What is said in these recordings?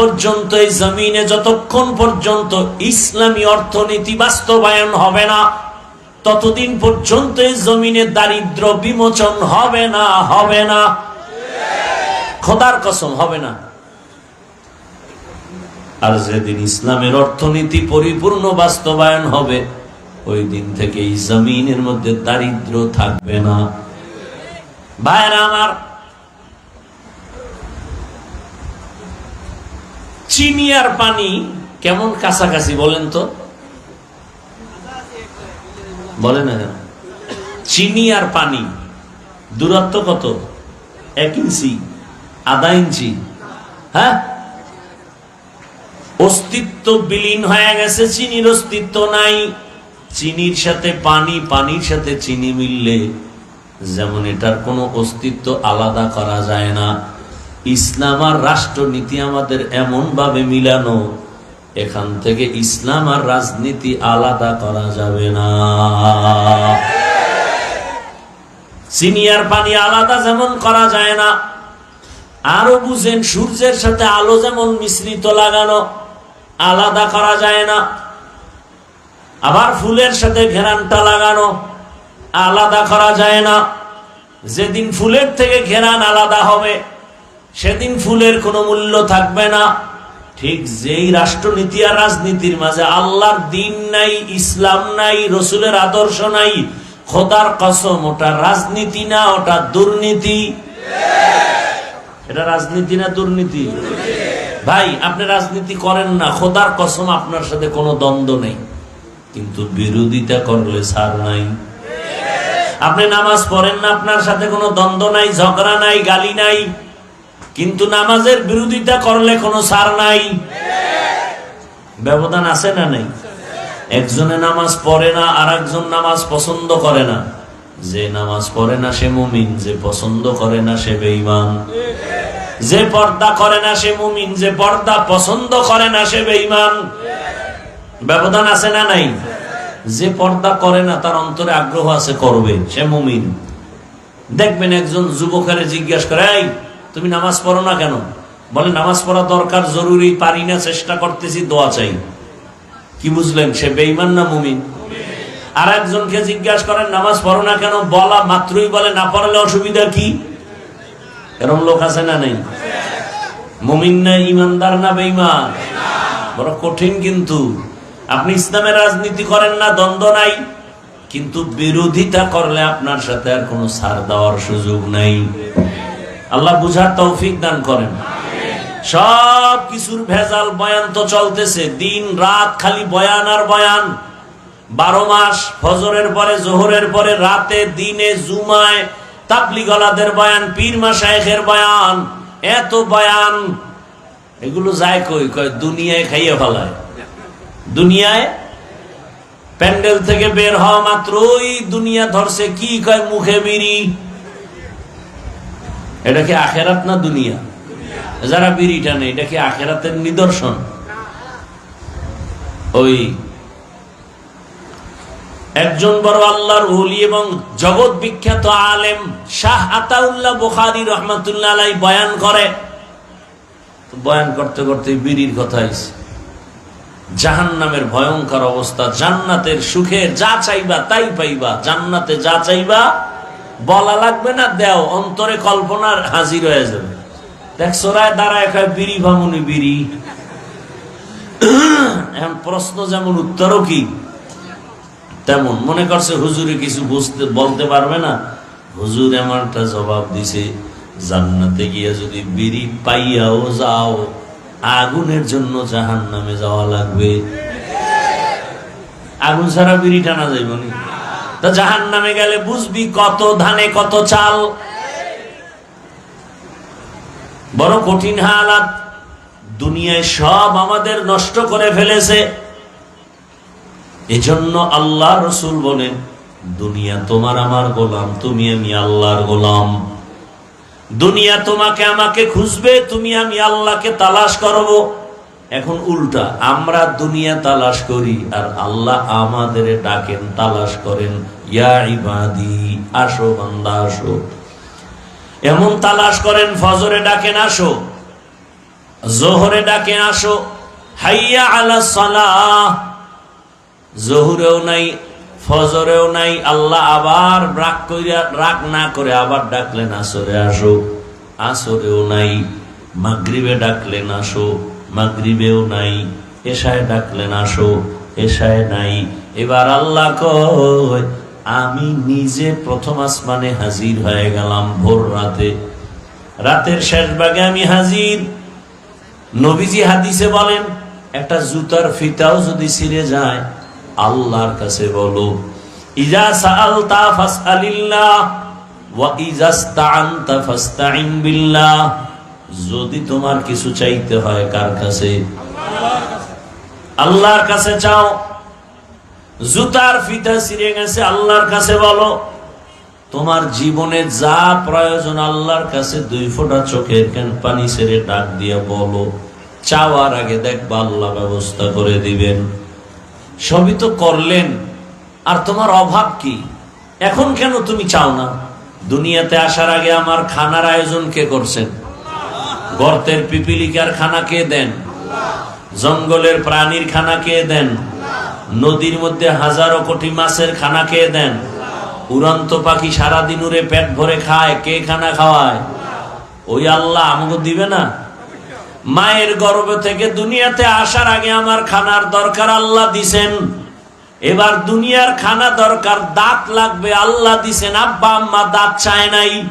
পর্যন্ত এই জমিনে যতক্ষণ পর্যন্ত ইসলামী অর্থনীতি বাস্তবায়ন হবে না, ততদিন পর্যন্ত এই জমিনে দারিদ্র বিমোচন হবে না হবে না। খোদার কসম, হবে না। আর যেদিন ইসলামের অর্থনীতি পরিপূর্ণ বাস্তবায়ন হবে, ওই দিন থেকে এই জমিনের মধ্যে দারিদ্র থাকবে না। ভাইরা আমার চিনি আর পানি কেমন কাছাকাছি বলেন তো? বলে না কেন? চিনি আর পানি, দূরত্ব কত? এক ইঞ্চি, আধা ইঞ্চি হ্যাঁ? অস্তিত্ব বিলীন হয়ে গেছে, চিনির অস্তিত্ব নাই। চিনির সাথে পানি, পানির সাথে চিনি মিললে যেমন এটার কোনো অস্তিত্ব আলাদা করা যায় না। ইসলাম আর রাষ্ট্রনীতি আমাদের এমন ভাবে মিলানো, এখান থেকে ইসলাম আর রাজনীতি আলাদা করা যাবে না। সিনিয়র পানি আলাদা যেমন করা যায় না আরও বুঝেন সূর্যের সাথে আলো যেমন মিশ্রিত লাগানো, আলাদা করা যায় না। আবার ফুলের সাথে ঘেরানটা লাগানো, আলাদা করা যায় না। যেদিন ফুলের থেকে ঘেরান আলাদা হবে সেদিন ফুলের কোনো মূল্য থাকবে না। ঠিক যেই রাষ্ট্রনীতি আর রাজনীতির মাঝে আল্লাহর দিন নাই, ইসলাম নাই, রসুলের আদর্শ নাই, খোদার কসম, ওটা রাজনীতি না, ওটা দুর্নীতি। এটা রাজনীতি না দুর্নীতি? ভাই, আপনি রাজনীতি করেন না, খোদার কসম আপনার সাথে কোনো দ্বন্দ্ব নেই। কিন্তু বিরোধিতা করলে সার নাই। আপনি নামাজ পড়েন না, আপনার সাথে কোনো দ্বন্দ্ব নাই, ঝগড়া নাই, গালি নাই। কিন্তু নামাজের বিরোধিতা করলে কোনো সার নাই। ব্যবধান আছে না নেই? একজনে নামাজ পড়ে না আর একজন নামাজ পছন্দ করে না। যে নামাজ পড়ে না সে মুমিন, যে পছন্দ করে না সে বেঈমান। যে পর্দা করে না সে মুমিন, যে পর্দা পছন্দ করে না সে বেঈমান। ব্যবধান আছে না নাই? যে পর্দা করে না, তার অন্তরে আগ্রহ আছে করবে, সে মুমিন। দেখবেন একজন যুবকের জিজ্ঞাসা করে তুমি নামাজ পড়ো না কেন? বলে, নামাজ পড়া দরকার, জরুরি, পারি না, চেষ্টা করতেছি, দোয়া চাই। কি বুঝলেন? সে বেইমান না মুমিন? আর একজনকে জিজ্ঞাসা করেন, নামাজ পড়ো না কেন? বলা মাত্রই বলে, না পড়লে অসুবিধা কি? এরকম লোক আছে না নেই? মুমিন না ইমানদার না বেইমান বড় কঠিন কিন্তু। আপনি ইসলামের রাজনীতি করেন না, দ্বন্দ্ব নাই। কিন্তু বিরোধিতা করলে আপনার সাথে আর কোনো ছাড় দেওয়ার সুযোগ নাই। আল্লাহ বুঝার তৌফিক দান করেন। সব কিছুর ভেজাল বয়ান তো চলতেছে। দিন রাত খালি বয়ান আর বয়ান। বারো মাস ফজরের পরে, জোহরের পরে, রাতে, দিনে, জুমায় তাবলি গলাদের বয়ান, পীর মাসায়েখের বয়ান, এত বয়ান। এগুলো যায় কই? কয়, দুনিয়ায় খাইয়ে ফেলায়। দুনিয়ায় প্যান্ডেল থেকে বের হওয়া মাত্রই দুনিয়া ধরছে। কি কয়, মুখে বিড়ি। এটা কি আখেরাত না দুনিয়া? যারা বিড়ি টানে, এটা কি আখেরাতের নিদর্শন? ওই একজন বড় আল্লাহর ওলি এবং জগৎ বিখ্যাত আলেম শাহ আতাউল্লাহ বুখারী রহমাতুল্লাহ আলাই বয়ান করে। বয়ান করতে করতে বিড়ির কথা আইছে জাহান নামের ভয়ঙ্কর অবস্থা, জান্নাতের সুখে যা চাইবা তাই পাইবা, জান্নাতে যা চাইবা বলা লাগবে না, দেও, অন্তরে কল্পনার হাজির হয়ে যাবে। দেখ সোরায় দাঁড়ায় খায় বিড়ি ভাঙুনি, বিড়ি। এখন প্রশ্ন যেমন, উত্তরও কি? তেমন। মনে করছে, হুজুরে কিছু বুঝতে, বলতে পারবে না। হুজুর এমন একটা জবাব দিছে, জান্নাতে গিয়ে যদি বিড়ি পাইয়াও যাও, আগুনের জন্য জাহান নামে যাওয়া লাগবে। আগুন ছাড়া বিড়ি টানা যাইব নি তা জাহান নামে গেলে বুঝবি কত ধানে, কত চাল। বড় কঠিন হালাত। দুনিয়ায় সব আমাদের নষ্ট করে ফেলেছে। এজন্য আল্লাহ রসুল বলেন, দুনিয়া তোমার আমার গোলাম, তুমি আমি আল্লাহর গোলাম। দুনিয়া তোমাকে আমাকে খুঁজবে, তুমি আমি আল্লাহকে তালাশ করব। এখন উল্টা, আমরা দুনিয়া তালাশ করি আর আল্লাহ আমাদের ডাকেন, তালাশ করেন, ইয়া আসো বান্দা, আসো। এমন তালাশ করেন, ফজরে ডাকেন, আসো। জোহরে ডাকে আসো। হাইয়া আলা সালাহ। জহুরেও নাই, ফজরেও নাই, আল্লাহ আবার রাগ কইরা, রাগ না করে আবার ডাকলেন, আসরে আসো। আসরেও নাই, মাগরিবে ডাকলেন, আসো। মাগরিবেও নাই, এশায় ডাকলেন আসো, এশায় নাই। এবার আল্লাহ কয়, আমি নিজে প্রথম আসমানে হাজির হয়ে গেলাম ভোর রাতে। রাতের শেষ ভাগে আমি হাজির। নবীজি হাদিসে বলেন, একটা জুতার ফিতাও যদি ছিঁড়ে যায়, আল্লাহর কাছে বলো, ইজা সাআলতা ফাসআলিল্লাহ, ওয়া ইজা বিল্লাহ। যদি তোমার কিছু চাইতে হয় কার কাছে? আল্লাহর কাছে চাও। জুতার ফিতা ছিঁড়ে গেছে, আল্লাহর কাছে বলো। তোমার জীবনে যা প্রয়োজন আল্লাহর কাছে, দুই ফোঁটা চোখের কেন পানি ছেড়ে ডাক দিয়ে বলো। চাওয়ার আগে দেখবা আল্লাহ ব্যবস্থা করে দিবেন। সবই তো করলেন। আর তোমার অভাব কি? এখন কেন তুমি চাও না? দুনিয়াতে আসার আগে আমার খানার আয়োজন কে করছেন? গর্তের পিপিলিকার খানা কে দেন? জঙ্গলের প্রাণীর খানা কে দেন? নদীর মধ্যে হাজারো কোটি মাছের খানা কে দেন? উড়ন্ত পাখি সারাদিন উড়ে পেট ভরে খায়, কে খানা খাওয়ায়? ওই আল্লাহ আমাকে দিবে না? মায়ের গর্ভ থেকে দুনিয়াতে আসার আগে আমার খানার দরকার আল্লাহ দিছেন। এবার দুনিয়ার খানা দরকার, দাঁত লাগবে, আল্লাহ দিছেন, আব্বা, আম্মা, দাঁত চায় নাই।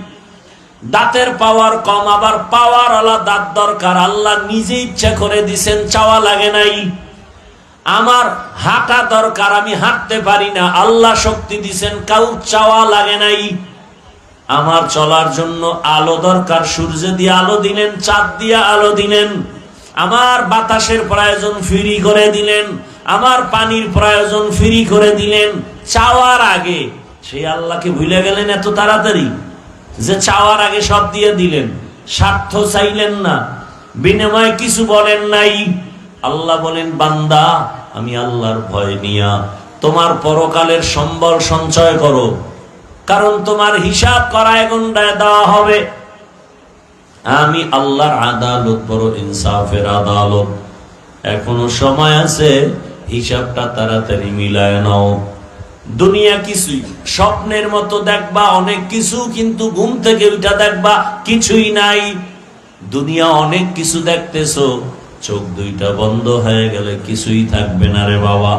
দাঁতের পাওয়ার কম, আবার পাওয়ার আলা দাঁত দরকার। আল্লাহ নিজে ইচ্ছা করে দিছেন, চাওয়া লাগে নাই। আমার হাঁটা দরকার, আমি হাঁটতে পারি না। আল্লাহ শক্তি দিছেন, কাউ চাওয়া লাগে নাই। আমার চলার জন্য আলো দরকার, সূর্য দিয়ে আলো দিলেন, চাঁদ দিয়ে আলো দিলেন। আমার বাতাসের প্রয়োজন ফ্রি করে দিলেন। আমার পানির প্রয়োজন ফ্রি করে দিলেন। চাওয়ার আগে। সেই আল্লাহকে ভুলে গেলেন এত তাড়াতাড়ি? যে চাওয়ার আগে সব দিয়ে দিলেন, স্বার্থ চাইলেন না, বিনিময় কিছু বলেন নাই। আল্লাহ বলেন, বান্দা, আমি আল্লাহর ভয় নিয়া তোমার পরকালের সম্বল সঞ্চয় করো, কারণ তোমার হিসাব করায় গন্ডায় দেওয়া হবে। আমি আল্লাহর আদালত, বড় ইনসাফের আদালত। এখনও সময় আছে, হিসাবটা তাড়াতাড়ি মিলায় নাও। দুনিয়া কিছুই, স্বপ্নের মতো দেখবা, অনেক কিছু, কিন্তু ঘুম থেকে উঠা দেখবা, কিছুই নাই। দুনিয়া অনেক কিছু দেখতেছো, চোখ দুইটা বন্ধ হয়ে গেলে কিছুই থাকবে না রে বাবা।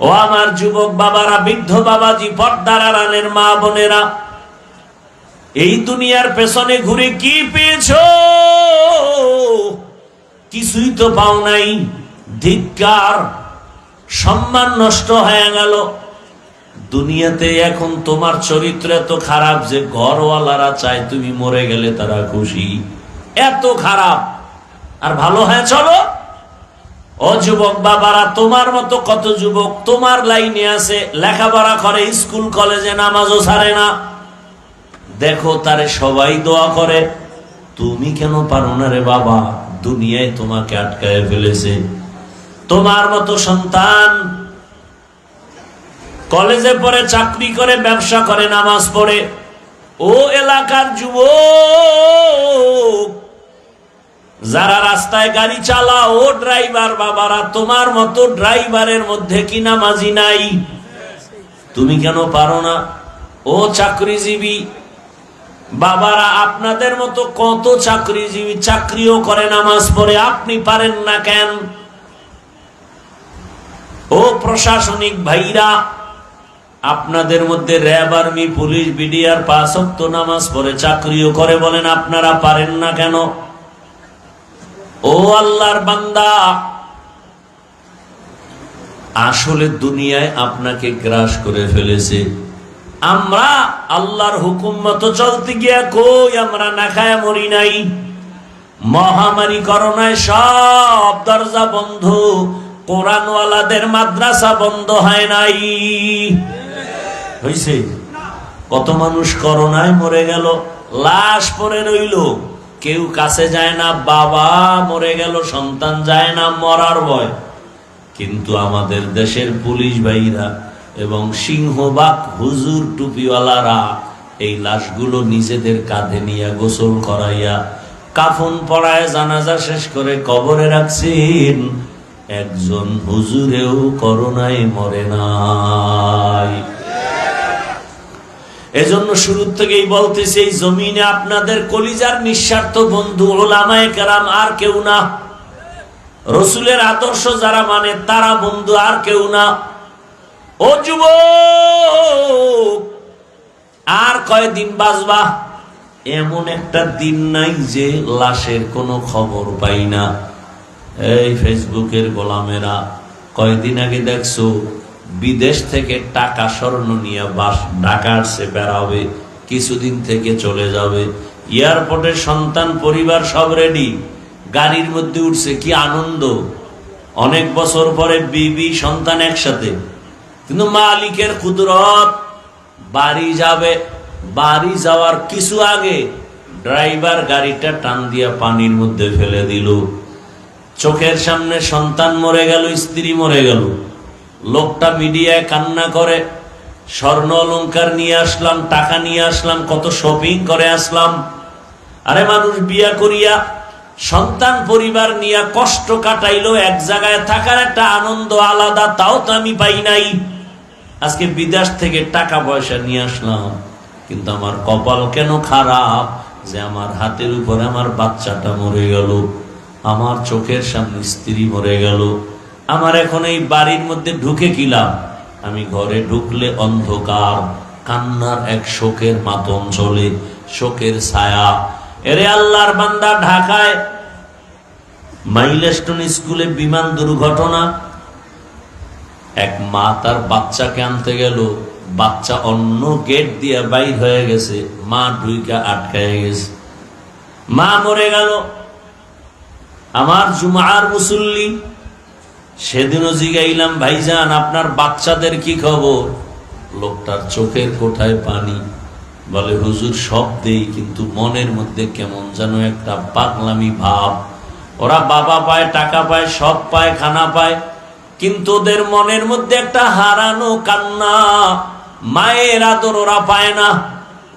ও আমার যুবক বাবারা, বৃদ্ধ বাবাজি, পর্দার আড়ালের মা বোনেরা, এই দুনিয়ার পেছনে ঘুরে কি পেয়েছ? কিছুই তো পাও নাই। ধিক্কার, সম্মান নষ্ট হয়ে গেল। দুনিয়াতে এখন তোমার চরিত্র এত খারাপ যে ঘরওয়ালারা চায় তুমি মরে গেলে তারা খুশি। এত খারাপ। আর ভালো হ্যাঁ চলো। ও যুবক বাবারা, তোমার মতো কত যুবক তোমার লাইনে আছে, লেখাপড়া করে, স্কুল, কলেজে নামাজও ছাড়ে না। দেখো, তারে সবাই দোয়া করে। তুমি কেন পারো না রে বাবা? দুনিয়ায় তোমাকে আটকায় ফেলেছে। তোমার মতো সন্তান কলেজে পড়ে চাকরি করে, ব্যবসা করে, নামাজ পড়ে। ও এলাকার যুবক, যারা রাস্তায় গাড়ি চালা ও ড্রাইভার বাবারা, তোমার মতো ড্রাইভারের মধ্যে কি নামাজি নাই? তুমি কেন পারো না? ও চাকরিজীবী, বাবারা, আপনাদের মতো কত চাকরিজীবী, চাকরিও করে, নামাজ পড়ে, আপনি পারেন না কেন? ও প্রশাসনিক ভাইরা আপনাদের মধ্যে র্যাব আর্মি, পুলিশ বিডিআর পাঁচ ওয়াক্ত নামাজ পড়ে চাকরিও করে বলেন, আপনারা পারেন না কেন? ও আল্লাহর বান্দা, আসলে দুনিয়ায় আপনাকে গ্রাস করে ফেলেছে। আমরা আল্লাহর হুকুম মতো চলতে গিয়া কই, আমরা না খায় মরি নাই। মহামারী করোনায় সব দরজা বন্ধ, কোরআনওয়ালাদের মাদ্রাসা বন্ধ হয় নাই। হইছে। কত মানুষ করোনায় মরে গেল, লাশ পরে রইল। কেউ কাছে যায় না, বাবা মরে গেল, সন্তান যায় না, মরার ভয়। কিন্তু আমাদের দেশের পুলিশ ভাইরা এবং সিংহবাগ হুজুর টুপিওয়ালারা এই লাশগুলো নিজেদের কাঁধে নিয়ে গোসল করাইয়া কাফন পড়ায় জানাজা শেষ করে কবরে রাখছেন। একজন হুজুরেও করোনায় মরে নাই। এজন্য শুরু থেকেই বলতেছি, এই জমিনে আপনাদের কলিজার নিঃস্বার্থ বন্ধু ওলামায়ে কেরাম আর কেউ না। রসুলের আদর্শ যারা মানে তারা বন্ধু আর কেউ না। ও যুব আর কয়দিন বাঁচবা? এমন একটা দিন নাই যে লাশের কোনো খবর পাই না। এই ফেসবুকের গোলামেরা, কয়দিন আগে দেখছ বিদেশ থেকে টাকা স্বর্ণ নিয়ে বাস ঢাকা আসছে বেড়াবে, কিছুদিন থেকে চলে যাবে। এয়ারপোর্টে সন্তান, পরিবার সব রেডি গাড়ির মধ্যে উঠছে, কি আনন্দ। অনেক বছর পরে বিবি, সন্তান একসাথে। কিন্তু মালিকের কুদরত, বাড়ি যাবে। বাড়ি যাওয়ার কিছু আগে ড্রাইভার গাড়িটা টান দিয়া পানির মধ্যে ফেলে দিল। চোখের সামনে সন্তান মরে গেল, স্ত্রী মরে গেল। লোকটা মিডিয়ায় কান্না করে, স্বর্ণ অলঙ্কার নিয়ে আসলাম, টাকা নিয়ে আসলাম, কত শপিং করে আসলাম। আরে মানুষ বিয়া করিয়া সন্তান পরিবার নিয়ে কষ্ট কাটাইলো এক জায়গায় থাকার একটা আনন্দ আলাদা, তাও তো আমি পাই নাই। আজকে বিদেশ থেকে টাকা পয়সা নিয়ে আসলাম, কিন্তু আমার কপাল কেন খারাপ? যে আমার হাতের উপরে আমার বাচ্চাটা মরে গেল, আমার চোখের সামনে স্ত্রী মরে গেল। আমার এখন এই বাড়ির মধ্যে ঢুকে কিলাম আমি ঘরে ঢুকলে অন্ধকার, কান্নার এক শোকের মাতম চলে, শোকের ছায়া। এরে আল্লাহর বান্দা, ঢাকায় মাইলস্টোন স্কুলে বিমান দুর্ঘটনা। এক মা তার বাচ্চাকে আনতে গেল। বাচ্চা অন্য গেট দিয়ে বাইর হয়ে গেছে। মা ঢুইকা আটকায় গেছে। মা মরে গেল। আমার জুমার মুসল্লি সেদিনও জিগাইলাম, ভাইজান, আপনার বাচ্চাদের কি খবর? লোকটার চোখের কোঠায় পানি। বলে, হুজুর, সব দেই, কিন্তু মনের মধ্যে কেমন যেন একটা পাগলামি ভাব। ওরা বাবা পায়, টাকা পায়, সব পায়, খানা পায়, কিন্তু ওদের মনের মধ্যে একটা হারানো কান্না। মায়ের আদর ওরা পায় না।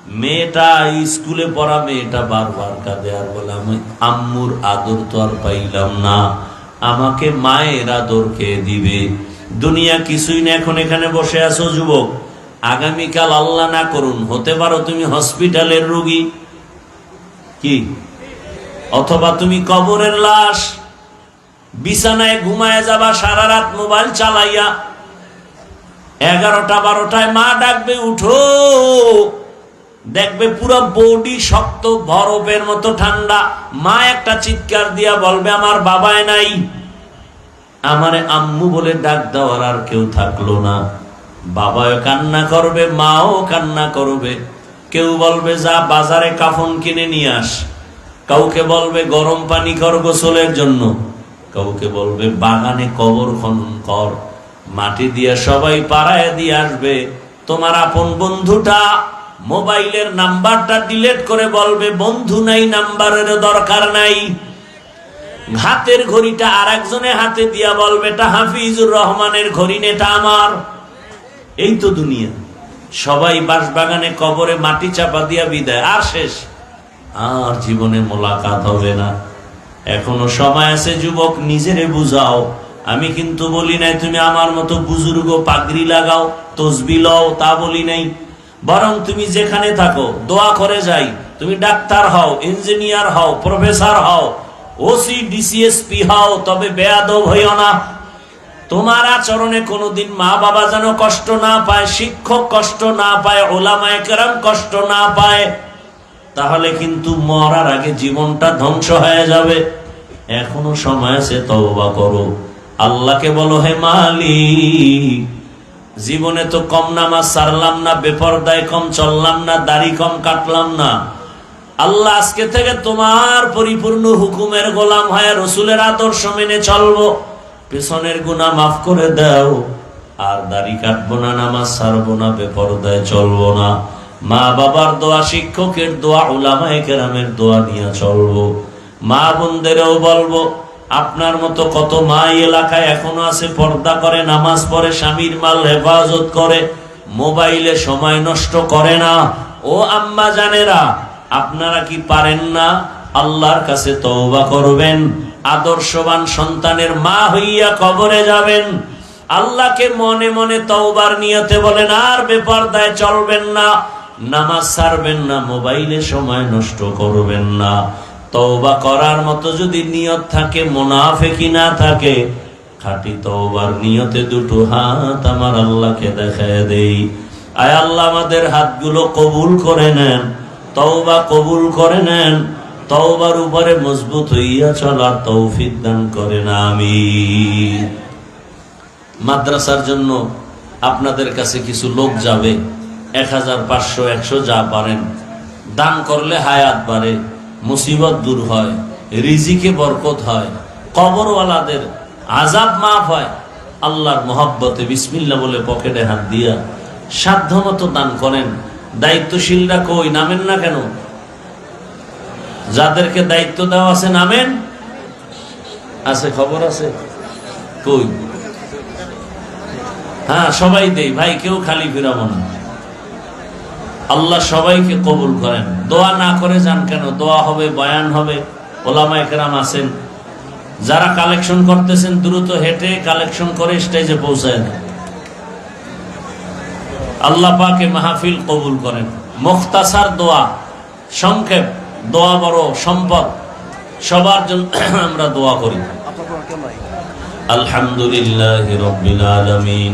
মেয়েটা স্কুলে পড়া, মেয়েটা বারবার কাঁদে আর বলে, আমি আম্মুর আদর তো আর পাইলাম না। আমাকে মায়ের কে দিবে। দুনিয়া কিছুই না, এখন এখানে বসে আছো যুবক। আগামীকাল আল্লাহ না করুন, হতে পারো তুমি হসপিটালের রুগী। কি? অথবা তুমি কবরের লাশ, বিছানায় ঘুমায় যাবা সারা রাত মোবাইল চালাইয়া। এগারোটা, বারোটায় মা ডাকবে, উঠো। দেখবে পুরো বডি শক্ত, বরফের মতো ঠান্ডা। মা একটা চিৎকার দিয়া বলবে, আমার বাবায় নাই। আমারে আম্মু বলে ডাক দেওয়ার আর কেউ থাকল না। বাবাও কান্না করবে, মাও কান্না করবে। কেউ বলবে, যা বাজারে কাফন কিনে নিয়ে আস। কাউকে বলবে, গরম পানি কর গোসলের জন্য। কাউকে বলবে, বাগানে কবর খনন কর। মাটি দিয়ে সবাই পাড়ায় দিয়ে আসবে, তোমার আপন বন্ধুটা মোবাইলের নাম্বারটা ডিলেট করে বলবে, বন্ধু নাই নাম্বারের দরকার নাই। হাতের ঘড়িটা আর একজনের হাতে দিয়া বলবে, এটা হাফিজুর রহমানের ঘড়ি নেটা আমার। এই তো দুনিয়া। সবাই বাঁশবাগানে কবরে মাটি চাপা দিয়া বিদায়। আর শেষ। আর জীবনে মোলাকাত হবে না। এখনও সময় আছে, যুবক, নিজেরে বুঝাও। আমি কিন্তু বলি নাই, তুমি আমার মতো বুজুর্গ পাগড়ি লাগাও, তসবি লও। তা বলি নাই। বরং তুমি যেখানে থাকো, দোয়া করে যাই। তুমি ডাক্তার হও, ইঞ্জিনিয়ার হও, প্রফেসর হও ওসি ডিসিএসপি হও, তবে বেয়াদব হইও না। তোমার আচরণে কোনোদিন মা বাবা যেন কষ্ট না পায়, শিক্ষক কষ্ট না পায়, ওলামায় কেরাম কষ্ট না পায়, তাহলে কিন্তু মরার আগে জীবনটা ধ্বংস হয়ে যাবে। এখনও সময় আছে, তওবা করো। আল্লাহকে বলো, হে মালিক জীবনে তো কম নামাজ সারলাম না, বেপরদায় কম চললাম না, দাড়ি কম কাটলাম না। আল্লাহ আজকে থেকে তোমার পরিপূর্ণ হুকুমের গোলাম হয়ে রসুলের আদর্শ মেনে চলবো। পেছনের গুণা মাফ করে দাও। আর দাড়ি কাটবো না, নামাজ সারবো না, বেপরদায় চলবো না। মা বাবার দোয়া, শিক্ষকের দোয়া, উলামায়ে কেরামের দোয়া নিয়ে চলবো। মা বোনদেরও বলব আপনার মতো কত মা এলাকায় এখনও আছে, পর্দা করে, নামাজ পড়ে, স্বামীর মাল হেফাজত করে, মোবাইলে সময় নষ্ট করে না। ও আম্মা জানেরা, আপনারা কি পারেন না? আল্লাহর কাছে তওবা করবেন। আদর্শবান সন্তানের মা হইয়া কবরে যাবেন। আল্লাহকে মনে মনে তওবার নিয়তে বলেন, আর বেপরদায় চলবেন না। নামাজ ছাড়বেন না, মোবাইলে সময় নষ্ট করবেন না। তওবা করার মতো যদি নিয়ত থাকে মোনাফেকি না থাকে, খাঁটি তওবার নিয়তে দুটো হাত আমার আল্লাহকে দেখায় দেই। আয় আল্লাহ, আমাদের হাতগুলো কবুল করে নেন, তওবা কবুল করে নেন, তওবার উপরে মজবুত হইয়া চলার তৌফিক দান করেন আমি মাদ্রাসার জন্য আপনাদের কাছে কিছু লোক যাবে, এক হাজার পাঁচশো, একশো যা পারেন, দান করলে হায়াত বাড়ে। মুসিবত দূর হয়, রিজিকে বরকত হয়, কবরওয়ালাদের আজাব মাফ হয়। আল্লাহর মোহাব্বতে বিসমিল্লা বলে পকেটে হাত দিয়া সাধ্য মতো দান করেন। দায়িত্বশীলরা কই, নামেন না কেন? যাদেরকে দায়িত্ব দেওয়া আছে নামেন? আছে, খবর আছে? কই? হ্যাঁ সবাই দেই, ভাই, কেউ খালি ফিরাবো না। আল্লাহ সবাইকে কবুল করেন। দোয়া না করে যান কেন? দোয়া হবে বয়ান হবে। ওলামায় কেরাম আছেন। যারা কালেকশন করতেছেন দ্রুত হেঁটে কালেকশন করে স্টেজে পৌঁছায় না আল্লাহ পাকে মাহফিল কবুল করেন। মুখতাসার দোয়া সংক্ষেপ দোয়া বড় সম্পদ সবার জন্য আমরা দোয়া করি। আলহামদুলিল্লাহ আলমিন।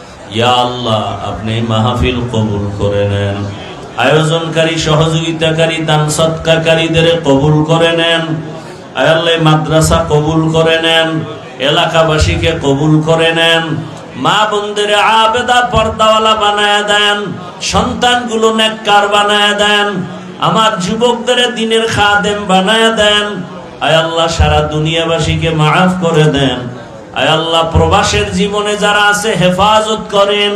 ইয়া আল্লাহ, আপনি মাহফিল কবুল করে নেন। আয়োজনকারী, সহযোগিতাকারী, দান সৎকারীদের কবুল করে নেন। আয়াল্লাহ, মাদ্রাসা কবুল করে নেন। এলাকাবাসীকে কবুল করে নেন। মা বোনদের আবেদা পর্দাওয়ালা বানায় দেন। সন্তানগুলো নেককার বানায় দেন। আমার যুবকদের দিনের খাদেম বানায় দেন। আয় আল্লাহ সারা দুনিয়াবাসীকে মাফ করে দেন। আল্লাহ, প্রবাসের জীবনে যারা আছে, হেফাজত করেন,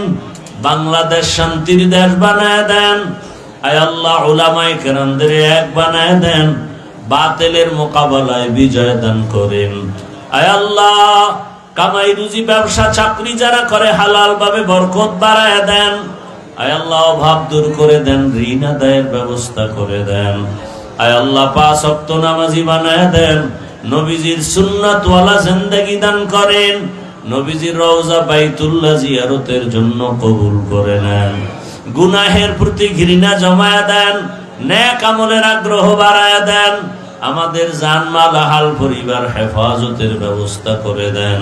বাংলাদেশ শান্তির দেশ বানায় দেন। আয় আল্লাহ ওলামায় কেরামদের এক বানায় দেন, বাতেলের মোকাবেলায় বিজয় দান করেন। আয় আল্লাহ, কামাই রুজি ব্যবসা, চাকরি যারা করে হালাল ভাবে বরকত বাড়ায় দেন। আয় আল্লাহ, অভাব দূর করে দেন, ঋণ আদায়ের ব্যবস্থা করে দেন। আয় আল্লাহ, পাঁচ অক্ত নামাজি বানায় দেন। নবীজির সুন্নাত ওয়ালা জিন্দেগি দান করেন। নবীজির রওজা বাইতুল্লাহ জিয়ারতের জন্য কবুল করে নেন। গুনাহের প্রতি ঘৃণা জমায়া দেন, ন্যাক আমলের আগ্রহ বাড়ায় দেন, আমাদের জানমাল আহাল পরিবার হেফাজতের ব্যবস্থা করে দেন।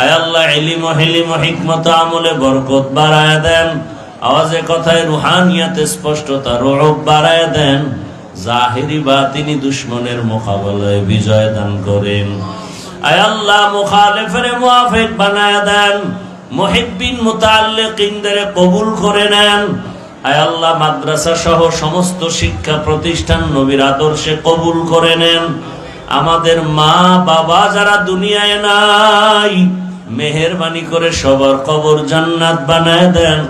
আয় আল্লাহ এলিম হেলিম হিকমত আমলে বরকত বাড়ায় দেন, আওয়াজে কথায় রুহানিয়াতে স্পষ্টতা রোগ বাড়ায় দেন। জাহিরি বা তিনি দুশ্মনের মোকাবেলায় বিজয় দান করেন। দেন। কবুল করে নেন। মাদ্রাসা সহ সমস্ত শিক্ষা প্রতিষ্ঠান নবীর আদর্শে কবুল করে নেন। আমাদের মা, বাবা যারা দুনিয়ায় নাই, মেহেরবানি করে সবার কবর জান্নাত বানায় দেন।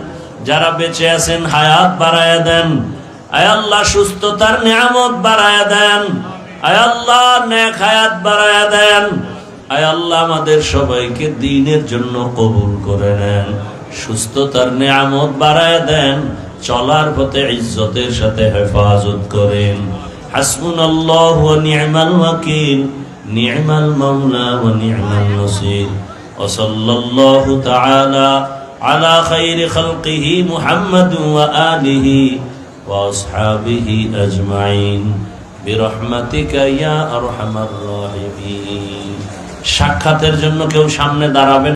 যারা বেঁচে আছেন, হায়াত বাড়ায় দেন। আল্লাহ সুস্থতার নিয়ামত বাড়ায় দেন আয় আল্লাহ নেক হায়াত বাড়ায় দেন আয় আল্লাহ আমাদের সবাইকে দিনের জন্য কবুল করে নেন সুস্থতার নিয়ামত বাড়ায় দেন চলার পথে ইজ্জতের সাথে হেফাজত করেন হাসবুন আল্লাহ নি'মাল ওয়াকিল নি'মাল মাওলা ওয়া নি'মাল নসির وصلى الله تعالى على خير خلقه محمد وآله وأصحابه أجمعين برحمتك يا أرحم الراحمين সাক্ষাতের জন্য কেউ সামনে দাঁড়াবেন